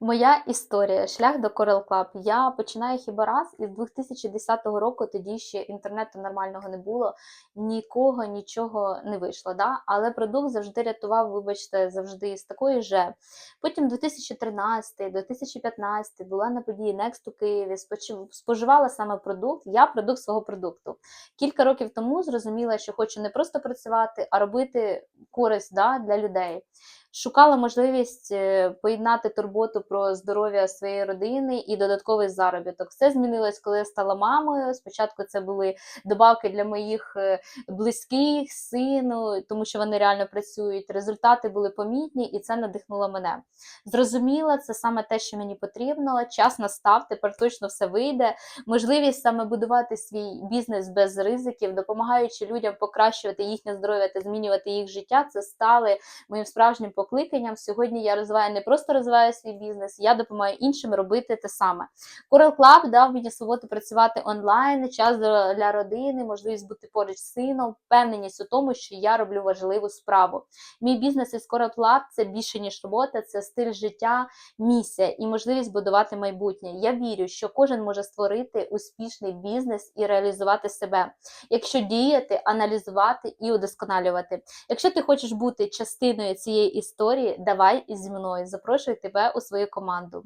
Моя історія, шлях до Coral Club. Я починаю хіба раз із 2010 року, тоді ще інтернету нормального не було, нікого нічого не вийшло. Да? Але продукт завжди рятував, вибачте, завжди з такої же. Потім 2013, 2015 була на події Next у Києві, споживала саме продукт, я продукт свого продукту. Кілька років тому зрозуміла, що хочу не просто працювати, а робити користь да, для людей. Шукала можливість е, поєднати турботу про здоров'я своєї родини і додатковий заробіток. Все змінилось, коли я стала мамою. Спочатку це були добавки для моїх е, близьких, сину, тому що вони реально працюють. Результати були помітні, і це надихнуло мене. Зрозуміла, це саме те, що мені потрібно. Час настав, тепер точно все вийде. Можливість саме будувати свій бізнес без ризиків, допомагаючи людям покращувати їхнє здоров'я та змінювати їх життя. Це стали моїм справжнім покликанням. Сьогодні я розвиваю не просто розвиваю свій бізнес, я допомагаю іншим робити те саме. Coral Club дав мені свободу працювати онлайн, час для родини, можливість бути поруч з сином, впевненість у тому, що я роблю важливу справу. Мій бізнес із Coral Club – це більше ніж робота, це стиль життя, місія і можливість будувати майбутнє. Я вірю, що кожен може створити успішний бізнес і реалізувати себе, якщо діяти, аналізувати і удосконалювати. Якщо ти хочеш бути частиною цієї історії, давай зі мною запрошую тебе у свою команду.